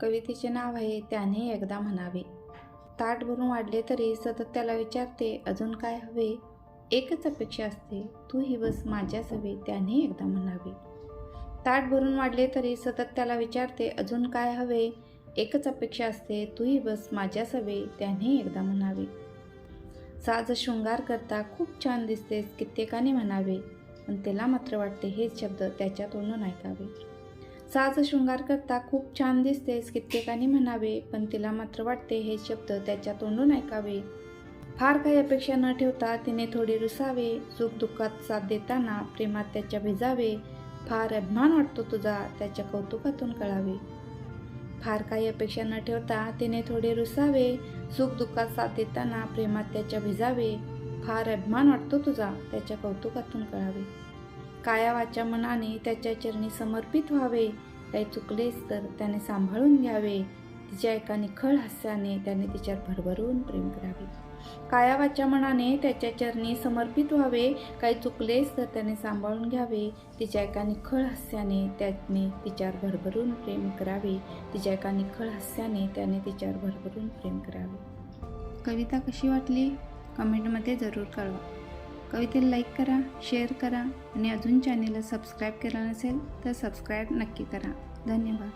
कवितेचे नाव आहे त्याने एकदा म्हणावे. ताट भरून वाढले तरी सतत त्याला विचारते अजून काय हवे? एकच अपेक्षा असते तू ही बस माझ्याच हवे त्याने एकदा म्हणावे. ताट भरून वाढले तरी सतत त्याला विचारते अजून काय हवे? एकच अपेक्षा असते तू ही बस माझ्याच हवे त्याने एकदा म्हणावे. साज शृंगार करता खूप छान दिसतेस कित्येकाने म्हणावे पण त्याला मात्र वाटते हेच शब्द त्याच्या तोंडून ऐकावे. साज शृंगार करता खूप छान दिसतेस कित्येकाने म्हणावे पण तिला मात्र वाटते हे शब्द त्याच्या तोंडून ऐकावे. फार काही अपेक्षा न ठेवता तिने थोडी रुसावे सुख दुःखात साथ देताना प्रेमात त्याच्या भिजावे. फार अभिमान वाटतो तुझा त्याच्या कौतुकातून कळावे. फार काही अपेक्षा न ठेवता तिने थोडे रुसावे सुख दुःखात साथ देताना प्रेमात त्याच्या भिजावे. फार अभिमान वाटतो तुझा त्याच्या कौतुकातून कळावे. काया वाच्या मनाने त्याच्या चरणी समर्पित व्हावे. काही चुकलेस तर त्याने सांभाळून घ्यावे. तिच्या एका निखळ हास्याने त्याने तिच्यावर भरभरून प्रेम करावे. कायावाच्या मनाने त्याच्या चरणी समर्पित व्हावे. काही चुकलेस तर त्याने सांभाळून घ्यावे. तिच्या एका निखळ हास्याने त्याने तिच्यावर भरभरून प्रेम करावे. तिच्या एका निखळ हास्याने त्याने तिच्यावर भरभरून प्रेम करावे. कविता कशी वाटली? कमेंटमध्ये जरूर कळवा. कवितेला लाईक करा शेअर करा आणि अजून चॅनेलला सबस्क्राईब केलं नसेल तर सबस्क्राईब नक्की करा. धन्यवाद.